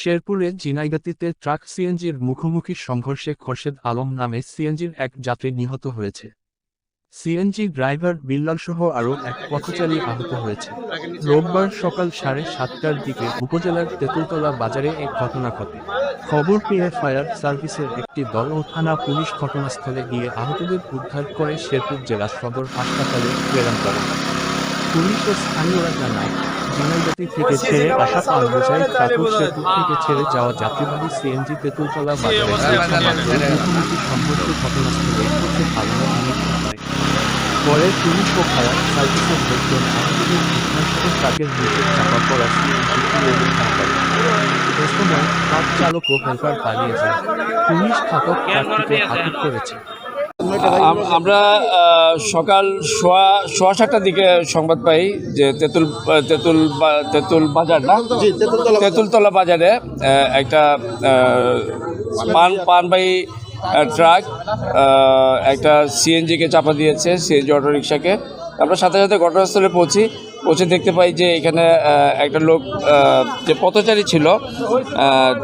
শেরপুরের জিনাইগাতিতে ট্রাক সিএনজির মুখোমুখি সংঘর্ষে খোরশেদ আলম নামে সিএনজির এক যাত্রী নিহত হয়েছে। সিএনজি ড্রাইভার বিল্লালসহ আরও এক পথচারী আহত হয়েছে। রোববার সকাল সাড়ে সাতটার দিকে উপজেলার তেঁতুলতলা বাজারে এক ঘটনা ঘটে। খবর পেয়ে ফায়ার সার্ভিসের একটি দল ও থানা পুলিশ ঘটনাস্থলে গিয়ে আহতদের উদ্ধার করে শেরপুর জেলা সদর হাসপাতালে প্রেরণ করে পুলিশ ও স্থানীয়রা জানায় জিনাইগাতি থেকে ছেড়ে আসা পাল বোঝাই ঠাকুর শেরপুর থেকে ছেড়ে যাওয়া যাত্রীবাহী সিএনজি তেঁতুলতলা বাজারে মুখোমুখি সংঘর্ষ ঘটনাস্থলে পালানো নির্দেশ পরে পুলিশ ও ফায়ার সার্ভিসের লোকজন আহতদের ঘটনাস্থলে ট্রাকের নিচে চাপা পড়া সিএনজি এ সময় ট্রাক চালক ও হেলপার পালিয়ে যায়। পুলিশ ঘাতক ট্রাকটিকে আটক করেছে। আমরা সকাল সোয়া সোয়া সাতটার দিকে সংবাদ পাই যে তেঁতুল তেঁতুল তেঁতুল বাজার না? তেঁতুলতলা বাজারে। একটা পান পানবাহী ট্রাক একটা সিএনজিকে চাপা দিয়েছে সিএনজি অটোরিকশাকে। আমরা সাথে সাথে ঘটনাস্থলে পৌঁছি। পৌঁছে দেখতে পাই যে এখানে একটা লোক যে পথচারী ছিল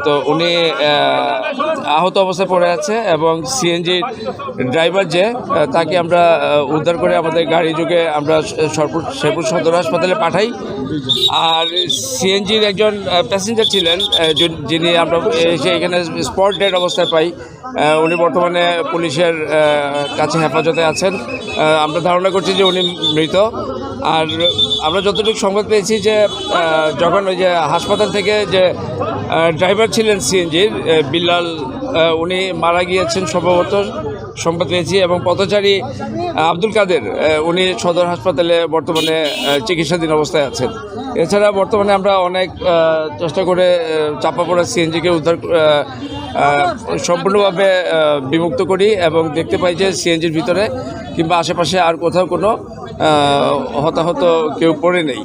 তো উনি আহত অবস্থায় পড়ে আছে এবং সিএনজির ড্রাইভার যে তাকে আমরা উদ্ধার করে আমাদের গাড়ি যুগে আমরা সরপুর, শেরপুর সদর হাসপাতালে পাঠাই। আর সিএনজির একজন প্যাসেঞ্জার ছিলেন যিনি আমরা এসে এখানে স্পট ডেড অবস্থায় পাই। উনি বর্তমানে পুলিশের কাছে হেফাজতে আছেন। আমরা ধারণা করছি যে উনি মৃত। আর আমরা যতটুকু সংবাদ পেয়েছি যে যখন ওই যে হাসপাতাল থেকে যে ড্রাইভার ছিলেন সিএনজির বিল্লাল উনি মারা গিয়েছেন সম্ভবত, সংবাদ পেয়েছি এবং পথচারী আব্দুল কাদের উনি সদর হাসপাতালে বর্তমানে চিকিৎসাধীন অবস্থায় আছেন। এছাড়া বর্তমানে আমরা অনেক চেষ্টা করে চাপা পড়া সিএনজিকে উদ্ধার সম্পূর্ণভাবে বিমুক্ত করি এবং দেখতে পাই যে সিএনজির ভিতরে কিংবা আশেপাশে আর কোথাও কোনো হতাহত কেউ পড়ে নেই।